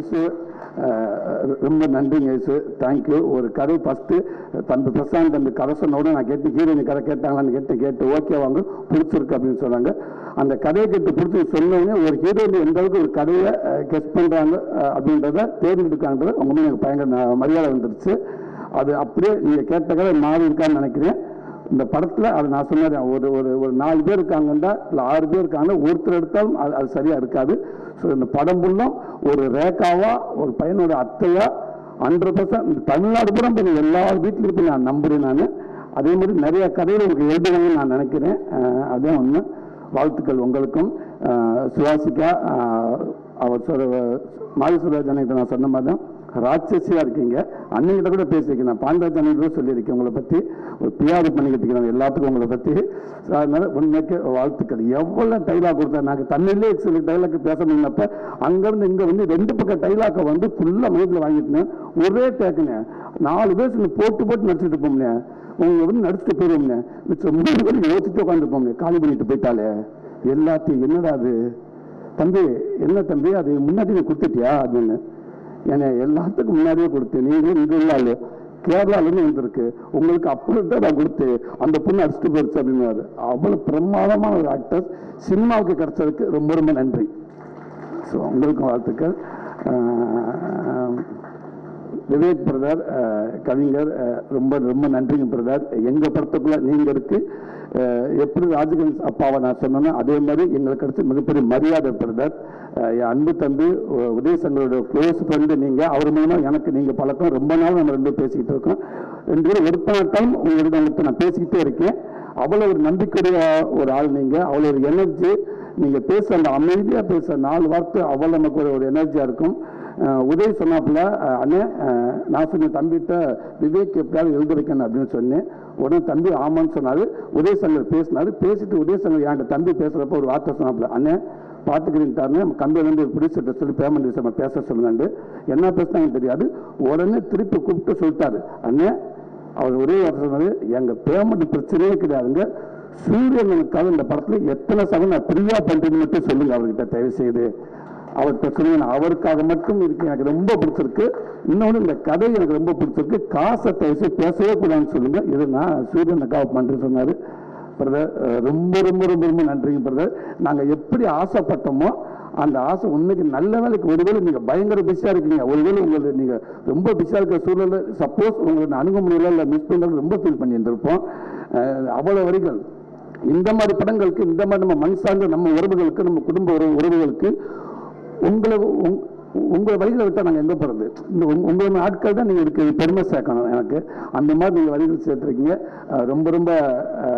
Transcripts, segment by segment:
இயேசு ரொம்ப நன்றிங்க இயேசு தேங்க்யூ ஒரு கதை ஃபஸ்ட்டு தம்பி பிரசாந்த் தம்பி கதை சொன்னோட நான் கேட்டு ஹீரோயின் கதை கேட்டாங்களான்னு கேட்டு கேட்டு ஓகே வாங்க பிடிச்சிருக்கு அப்படின்னு சொன்னாங்க. அந்த கதையை கேட்டு பிடிச்சி சொன்னவங்க ஒரு ஹீரோயின் எந்த அளவுக்கு ஒரு கதையை கெஸ் பண்ணுறாங்க அப்படின்றத தேர்ந்தெடுக்கான்றது உங்க எனக்கு பயங்கர மரியாதை வந்துருச்சு. அது அப்படியே நீங்கள் கேட்ட கதை மாறி இருக்கான்னு நினைக்கிறேன். இந்த படத்தில் அது நான் சொன்னேன் ஒரு ஒரு ஒரு நாலு பேர் இருக்காங்கன்னா இல்லை ஆறு பேர் இருக்காங்கன்னா ஒருத்தர் எடுத்தாலும் அது அது சரியாக இருக்காது. ஸோ இந்த படம் ஃபுல்லும் ஒரு ரேக்காவாக ஒரு பையனோட அத்தையா ஹண்ட்ரட் பர்சன்ட் தமிழ்நாடு பூரா இப்போ எல்லா வீட்லேயும் போய் நான் நம்புறேன் நான். அதே மாதிரி நிறைய கதைகள் உங்களுக்கு எழுதுவாங்கன்னு நான் நினைக்கிறேன். அஹ் அதான் ஒன்று வாழ்த்துக்கள் உங்களுக்கும். சுவாசிக்கா அவர் சொல்ற மாரிசுராஜன் நான் சொன்ன மாதிரி தான் ராட்சசியா இருக்கீங்க. அன்னைகிட்ட கூட பேசியிருக்கேன். நான் பாண்டராஜ் அன்னைக்கு கூட சொல்லியிருக்கேன். உங்களை பற்றி ஒரு பிஆர் பண்ணிக்கிட்டு இருக்கிறேன். எல்லாத்துக்கும் உங்களை பற்றி அதனால உண்மைக்கு வாழ்த்துக்கள். எவ்வளோ டைலாக் கொடுத்தா நாங்கள் தண்ணிலே சில டைலாக் பேச முடியலப்ப அங்கேருந்து இங்கே வந்து ரெண்டு பக்கம் டைலாக்கை வந்து ஃபுல்லாக மைண்டில் வாங்கிட்டேன் ஒரே டேக்குங்க. நாலு பேர் சொல்லி போட்டு போட்டு நடிச்சுட்டு இருப்போம்னே. உங்களை வந்து நடிச்சுட்டு போயிடுவோம்னே மிச்சம் மூணு பேர் யோசிச்சுட்டு உட்காந்துருப்போம்னே காலி பண்ணிட்டு போயிட்டாலே. எல்லாத்தையும் என்னடா அது? தம்பி என்ன தம்பி? அது முன்னாடி நீ கொடுத்துட்டியா? அப்படின்னு. ஏன்னா எல்லாத்துக்கும் முன்னாடியே கொடுத்தேன் நீங்களும் இங்கே இல்ல ஆளு கேரளாலேருந்து வந்திருக்கு. உங்களுக்கு அப்புறம் தான் நான் கொடுத்தேன். அந்த பொண்ணு அடிச்சுட்டு போயிடுச்சு அப்படின்னாரு. அவ்வளோ பிரமாதமான ஒரு ஆக்டர் சினிமாவுக்கு கிடைச்சதுக்கு ரொம்ப ரொம்ப நன்றி. ஸோ உங்களுக்கும் வாழ்த்துக்கள். விவேக் பிரதர் கவிஞர் ரொம்ப ரொம்ப நன்றிங்க பிரதர். எங்கள் படத்துக்குள்ள நீங்கள் இருக்கு. எப்படி ராஜகன்ஸ் அப்பாவை நான் சொன்னேன்னா அதே மாதிரி எங்களுக்கு கிடைச்ச மிகப்பெரிய மரியாதை பிரதர். என் அன்பு தம்பி உ- உதயசங்கரோட க்ளோஸ் ஃப்ரெண்டு நீங்கள் அவர் மூலமாக எனக்கு நீங்கள் பழக்கம். ரொம்ப நாள் நம்ம ரெண்டு பேசிக்கிட்டு இருக்கோம். ரெண்டு பேரும் ஒரு பல டைம் உங்கள்கிட்ட நான் பேசிக்கிட்டே இருக்கேன். அவ்வளோ ஒரு நம்பிக்கையுடைய ஒரு ஆள் நீங்கள் அவ்வளோ ஒரு எனர்ஜி நீங்கள் பேச அந்த பேசுகிற பேச நாலு வார்த்தை அவ்வளோ நமக்கு ஒரு எனர்ஜியாக இருக்கும். உதய் சொன்னாப்புல அண்ணே நான் சொன்னேன் தம்பிகிட்ட விவேக் எப்படியாவது எழுத வைக்கணும் அப்படின்னு சொன்னேன். உடனே தம்பி ஆமான்னு சொன்னாரு. உதய் சங்கர் பேசினாரு. பேசிட்டு உதய சங்கர் என்கிட்ட தம்பி பேசுறப்ப ஒரு வார்த்தை சொன்னாப்புல அண்ணே பார்த்துக்கிறீங்கட்டாருன்னு நம்ம கம்பெனிலேருந்து ஒரு பிடிச்சிட்ட சொல்லி பேமெண்ட் விஷயமா பேச சொல்லுங்க என்ன பேசினாங்கன்னு தெரியாது. உடனே திருப்பி கூப்பிட்டு சொல்லிட்டாரு. அண்ணே அவர் ஒரே வார்த்தை சொன்னாரு. எங்கள் பேமெண்ட் பிரச்சனையே கிடையாதுங்க. சூரியனுக்காக இந்த படத்தில் எத்தனை சதம் நான் ஃப்ரீயாக பண்ணுறேன்னு மட்டும் சொல்லுங்கள் அவர்கிட்ட தயவு செய்து அவர் பிரச்சனை அவருக்காக மட்டும் இருக்கு. எனக்கு ரொம்ப பிடிச்சிருக்கு. இன்னொன்று இந்த கதை எனக்கு ரொம்ப பிடிச்சிருக்கு. காசை தயவு பேசவே கூடாதுன்னு சொல்லுங்க. இது நான் சூரியனுக்காக பண்றேன்னு சொன்னார். பிரதர் ரொம்ப ரொம்ப ரொம்ப ரொம்ப நன்றிங்க பிரதர். நாங்கள் எப்படி ஆசைப்பட்டோமோ அந்த ஆசை உண்மைக்கு நல்ல வேலைக்கு ஒருவேளை நீங்கள் பயங்கர பிஸியாக இருக்கீங்க. ஒருவேளை உங்களுக்கு நீங்கள் ரொம்ப பிஸியாக இருக்கிற சூழலில் சப்போஸ் உங்களுக்கு அணுக முடியல இல்லை மிஸ் பண்ணுறது ரொம்ப ஃபீல் பண்ணியிருந்திருப்போம். அவ்வளோ அவ்வளவு வரிகள். இந்த மாதிரி படங்களுக்கு இந்த மாதிரி நம்ம மண் சார்ந்த நம்ம உறவுகளுக்கு நம்ம குடும்ப உறவு உறவுகளுக்கு உங்களை உங்- உங்க வழிகளை விட்டா நாங்க எங்க போறது? இந்த உங்களோட ஆட்கள் தான் நீங்க இதுக்கு பெருமை சேர்க்கணும் எனக்கு. அந்த மாதிரி நீங்க வழிகள் சேர்த்துருக்கீங்க. ரொம்ப ரொம்ப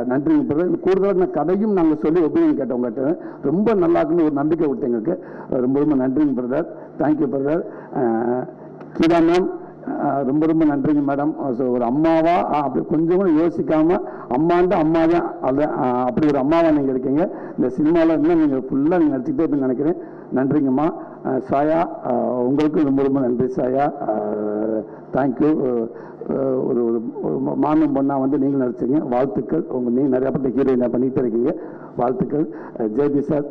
நன்றி பிரதர் கூடுதலாக கூடுதலான கதையும் நாங்கள் சொல்லி ஒப்பீனியன் கேட்டோம் உங்கள்கிட்ட ரொம்ப நல்லா இருக்குன்னு ஒரு நம்பிக்கை விட்டு எங்களுக்கு. ரொம்ப ரொம்ப நன்றிங்க brother. Thank you brother Geetha ma'am ரொம்ப ரொம்ப நன்றிங்க மேடம் ஸோ ஒரு அம்மாவா அப்படி கொஞ்சம் கூட யோசிக்காம அம்மாண்ட அம்மா தான் அது அப்படி ஒரு அம்மாவா நீங்க இருக்கீங்க. இந்த சினிமாவில் இருந்தால் நீங்க ஃபுல்லா நீங்க நடிச்சுட்டே இருப்பீங்கன்னு நினைக்கிறேன். நன்றிங்கம்மா. சாயா உங்களுக்கும் ரொம்ப ரொம்ப நன்றி சாயா. தேங்க்யூ ஒரு ஒரு ஒரு மாமன் பொண்ணா வந்து நீங்கள் நடிச்சீங்க வாழ்த்துக்கள். உங்க நீங்க நிறைய பட்ட ஹீரோயினா பண்ணிட்டு இருக்கீங்க. வாழ்த்துக்கள். ஜேபி சார்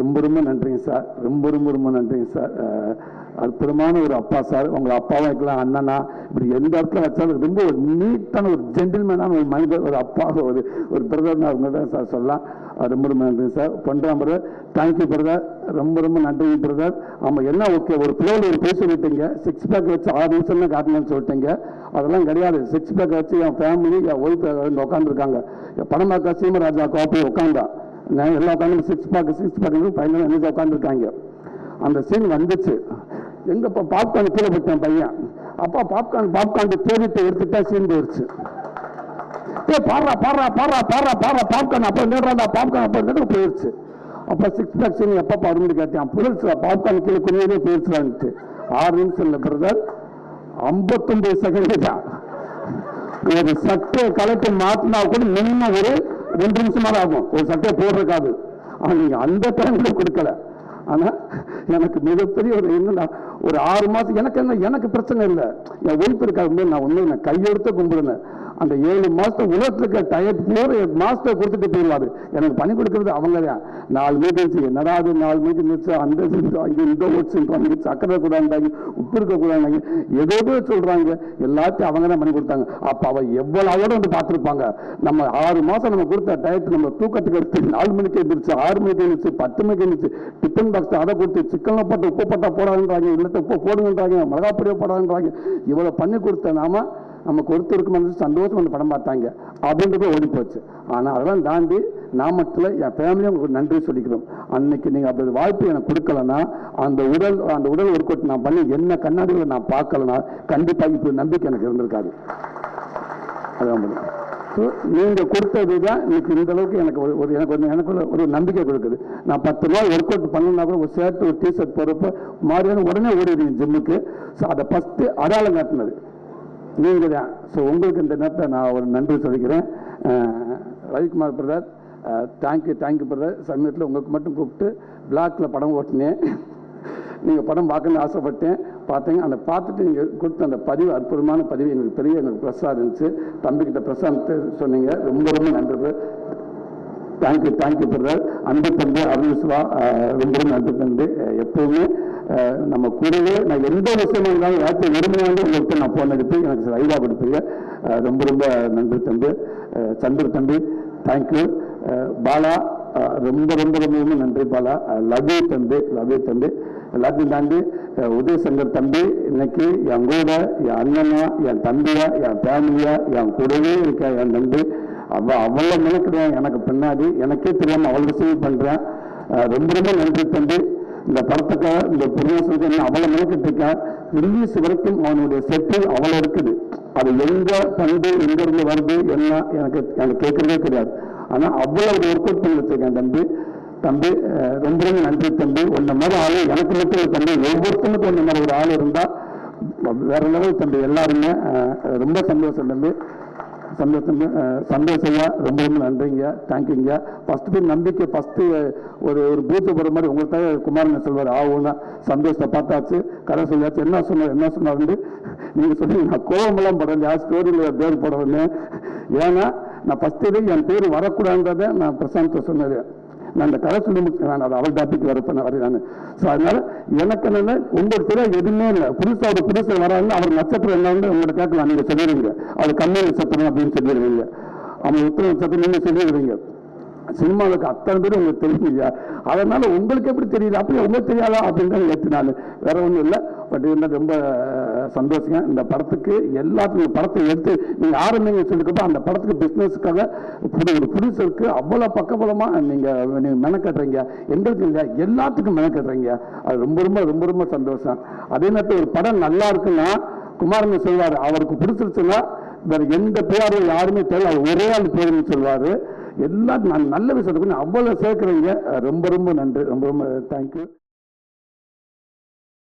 ரொம்ப ரொம்ப நன்றிங்க சார். ரொம்ப ரொம்ப ரொம்ப நன்றிங்க சார். அற்புதமான ஒரு அப்பா சார் உங்களை அப்பாவும் வைக்கலாம் அண்ணனா இப்படி எந்த இடத்துல வச்சாலும் ரொம்ப ஒரு நீட்டான ஒரு ஜென்டில்மேனான ஒரு மனிதர் ஒரு அப்பா ஒரு ஒரு பிரதர்னா அவங்க தான் சார் சொல்லலாம் ரொம்ப ரொம்ப நன்றி சார் பண்ணுறான் பிரதர் தேங்க்யூ பிரதர் ரொம்ப ரொம்ப நன்றி பிரதர் ஆமாம் என்ன ஓகே ஒரு பிளேல ஒரு பேச சொல்லிட்டீங்க சிக்ஸ் பேக் வச்சு ஆறு நிமிஷம் தான் காட்டணும்னு சொல்லிட்டீங்க அதெல்லாம் கிடையாது சிக்ஸ் பேக் வச்சு என் ஃபேமிலி என் ஒய்ஃப் உட்காந்துருக்காங்க படமாக்கா சீமராஜா கோப்பை உட்காந்தா நான் எல்லாம் உட்காந்து சிக்ஸ் பேக் சிக்ஸ் பேக் பையன் என்ன உட்காந்துருக்காங்க அந்த சீன் வந்துச்சு எங்க இப்போ பாப்கார்ன் கீழே போட்டேன் பையன்? அப்பா பாப்கார்ன் பாப்கார்ன் தேடிட்டு எடுத்துட்டா சீன் போயிடுச்சு. ஏ பாடுறா பாடுறா பாடுறா பாடுறா பாடுறா பாப்கார்ன் அப்போ நேர்றாடா பாப்கார்ன் அப்போ நேரம் போயிடுச்சு. அப்போ சிக்ஸ் பேக் சீன் எப்போ பாடுன்னு கேட்டேன். போயிடுச்சுடா பாப்கார்ன் கீழே குனியே போயிடுச்சுடான்ட்டு. ஆறு நிமிஷம் இல்லை பிரதர் ஐம்பத்தொன்பது செகண்ட் தான். ஒரு சட்டையை கலெக்டர் மாற்றினா கூட மினிமம் ஒரு ரெண்டு நிமிஷம் ஆகும். ஒரு சட்டையை போடுறதுக்காது ஆனா நீங்கள் அந்த டைம்ல கொடுக்கல. ஆனா எனக்கு மிகப்பெரிய ஒரு என்னன்னா ஒரு ஆறு மாசம் எனக்கு என்ன எனக்கு பிரச்சனை இல்லை. என் ஒய்ஃப் இருக்காது நான் ஒண்ணு நான் கையெடுத்து கும்பிடுனேன் அந்த ஏழு மாசத்தை உலகத்துக்கு இருக்க டயர் பூரா மாசத்தை கொடுத்துட்டு போயிடுவாரு எனக்கு பண்ணி கொடுக்கறது அவங்க தான் நாலு மீட்டிங்ஸ் என்னடா அது நாலு மீட்டிங் வச்சு அந்த அங்கே இந்த ஓட்ஸ்ன்றாங்க சக்கரை கூடாண்டாங்க உப்பு இருக்க கூடாண்டாங்க ஏதோ சொல்கிறாங்க சொல்றாங்க. எல்லாத்தையும் அவங்க தான் பண்ணி கொடுத்தாங்க. அப்ப அவ எவ்வளவு வந்து பார்த்துருப்பாங்க. நம்ம ஆறு மாசம் நம்ம கொடுத்த டயத்து நம்ம தூக்கத்துக்கு எடுத்து நாலு மணிக்கு எழுந்திரிச்சு ஆறு மணிக்கு எழுந்திரிச்சு பத்து மணிக்கு எழுந்திரிச்சு டிஃபன் பாக்ஸ் அதை கொடுத்து சிக்கனில் போட்டு உப்பு போட்டா போடாதுன்றாங்க இல்லத்தை உப்பு போடுங்கன்றாங்க மிளகாப்பொடியை போடாதுன்றாங்க. இவ்வளவு பண்ணி கொடுத்த நாம நம்ம கொடுத்துருக்கும் சந்தோஷம் அந்த படம் பார்த்தாங்க. அப்படின்றது ஓடி போச்சு ஆனால் அதெல்லாம் தாண்டி நான் மட்டும் என் ஃபேமிலியும் உங்களுக்கு நன்றி சொல்லிக்கிறோம் அன்னைக்கு நீங்கள் அப்படி வாய்ப்பு எனக்கு கொடுக்கலன்னா அந்த உடல் அந்த உடல் ஒர்க் அவுட் நான் பண்ணி என்ன கண்ணாடிகளை நான் பார்க்கலனா கண்டிப்பாக இப்போ நம்பிக்கை எனக்கு இருந்திருக்காது. அதான் ஸோ நீங்க கொடுத்தது தான் இன்னைக்கு இந்த அளவுக்கு எனக்கு ஒரு ஒரு எனக்கு ஒரு எனக்கு ஒரு நம்பிக்கை கொடுக்குது. நான் பத்து ரூபா ஒர்க் அவுட் பண்ணணும்னா கூட ஒரு ஷர்ட் ஒரு டிஷர்ட் போடுறப்ப மாதிரியான உடனே ஓடிடுவீங்க ஜிம்முக்கு ஸோ அதை ஃபஸ்ட்டு அடையாளம் காட்டினது. நீங்கள் தான் ஸோ உங்களுக்கு இந்த நேரத்தில் நான் ஒரு நன்றி சொல்லிக்கிறேன். Ravikumar brother thank you thank you brother சமயத்தில் உங்களுக்கு மட்டும் கூப்பிட்டு பிளாக்ல படம் ஓட்டினேன். நீங்கள் படம் பார்க்கணும்னு ஆசைப்பட்டேன். பார்த்தீங்க அந்த பார்த்துட்டு நீங்கள் கொடுத்த அந்த பதிவு அற்புதமான பதிவு எங்களுக்கு பெரிய எங்களுக்கு ப்ரெஸ்ஸாக இருந்துச்சு. தம்பிக்கிட்ட ப்ரெஸ்ஸாக சொன்னீங்க. ரொம்ப ரொம்ப நன்றி. தேங்க்யூ தேங்க்யூ பிரதர் அன்பு தந்து அருள்ஸ்வா ரொம்ப ரொம்ப நன்றி எப்பவுமே நம்ம கூடவே நான் எந்த விஷயமா இருந்தாலும் யாருக்கு வெறுமையாக வந்து உங்களுக்கு நான் போன் எடுத்து எனக்கு ஐடியா கொடுப்பீங்க. ரொம்ப ரொம்ப நன்றி தம்பி. சந்திர தம்பி தேங்க்யூ பாலா ரொம்ப ரொம்ப ரொம்ப நன்றி பாலா. லவ் யூ தம்பி லவ் யூ தம்பி. எல்லாத்தையும் தாண்டி உதயசங்கர் தம்பி இன்னைக்கு என் கூட என் அண்ணனா என் தம்பியா என் ஃபேமிலியா என் கூடவே இருக்க என் நன்றி அவ அவ்வளோ நினைக்கிறேன். எனக்கு பின்னாடி எனக்கே தெரியாம அவ்வளோ ரிசீவ் பண்றேன் ரொம்ப ரொம்ப நன்றி தம்பி. இந்த படத்துக்கு இந்த ப்ரொமோஷனுக்கு என்ன அவ்வளோ நினைக்கிட்டு இருக்கா? ரிலீஸ் வரைக்கும் அவனுடைய செட்டில் அவ்வளோ இருக்குது. அது எங்க தந்து எங்க இருந்து வருது என்ன எனக்கு எனக்கு கேட்கறதே கிடையாது. ஆனா அவ்வளவு ஒர்க் அவுட் பண்ணி வச்சிருக்கேன் தம்பி. தம்பி ரொம்ப ரொம்ப நன்றி தம்பி. ஒன்ன மாதிரி ஆள் எனக்கு மட்டும் இல்லை தம்பி. ஒவ்வொருத்தனுக்கும் ஒன்ன மாதிரி ஒரு ஆள் இருந்தா வேற லெவல் தம்பி. எல்லாருமே ரொம்ப சந்தோஷம் தம்பி. சந்தோஷம் அஹ், ரொம்ப ரொம்ப நன்றிங்க தேங்க்யூங்க ஃபஸ்ட்டு நம்பிக்கை ஃபஸ்ட்டு ஒரு ஒரு பூத்து போகிற மாதிரி உங்களுக்காக குமாரன் சொல்வார்? ஆகும்னா சந்தோஷத்தை பார்த்தாச்சு கதை சொல்லியாச்சு. என்ன சொன்னார்? என்ன சொன்னாருன்னு நீங்கள் சொல்லி நான் கோபமெல்லாம் கோவமெல்லாம் யார் ஸ்டோரியில் பேர் போடணும்னு ஏன்னா நான் ஃபஸ்ட்டு என் பேர் வரக்கூடாதுன்றதை நான் பிரசாந்த் சொன்னது நான் அந்த கதை சொல்லி முடிச்சேன் நான் அதை அவள் டாபிக் வரப்பேன் பண்ண வரேன் ஸோ அதனால எனக்கு என்னென்ன உங்களுக்கு தெரியாது எதுவுமே இல்லை. புதுசாக ஒரு புதுசு வராங்க அவர் நட்சத்திரம் என்னன்னு உங்கள்கிட்ட கேட்கலாம். நீங்கள் சொல்லிடுவீங்க. அது கம்மி நட்சத்திரம் அப்படின்னு சொல்லிடுவீங்க. அவங்க உத்தர நட்சத்திரம் நீங்கள் சொல்லிடுவீங்க. சினிமாவுக்கு அத்தனை பேர் உங்களுக்கு தெரியுங்க அதனால உங்களுக்கு எப்படி தெரியல அப்படி உங்களுக்கு தெரியாதா? அப்படின்னு தான் ஏற்றினாலும் வேற ஒன்றும் இல்லை. பட் இருந்தால் ரொம்ப சந்தோஷங்க. இந்த படத்துக்கு எல்லாத்துக்கும் படத்தை எடுத்து நீங்கள் ஆரம்பிங்க சொல்லிக்கப்போ அந்த படத்துக்கு பிஸ்னஸ்க்காக புது ஒரு ப்ரொடியூசருக்கு அவ்வளோ பக்கபலமாக நீங்கள் நீங்கள் மெனக்கட்டுறீங்க. எங்களுக்கு இல்லை எல்லாத்துக்கும் மெனக்கட்டுறீங்க. அது ரொம்ப ரொம்ப ரொம்ப ரொம்ப சந்தோஷம். அதே நேரத்தில் ஒரு படம் நல்லா இருக்குன்னா குமாரன் சொல்வார் அவருக்கு பிடிச்சிருச்சுன்னா வேறு எந்த பேரும் யாருமே தெரியல அவர் ஒரே ஆள் பேருன்னு சொல்வார். எல்லாம் நான் நல்ல விஷயத்துக்கு அவ்வளோ சேர்க்குறீங்க. ரொம்ப ரொம்ப நன்றி. ரொம்ப ரொம்ப தேங்க்யூ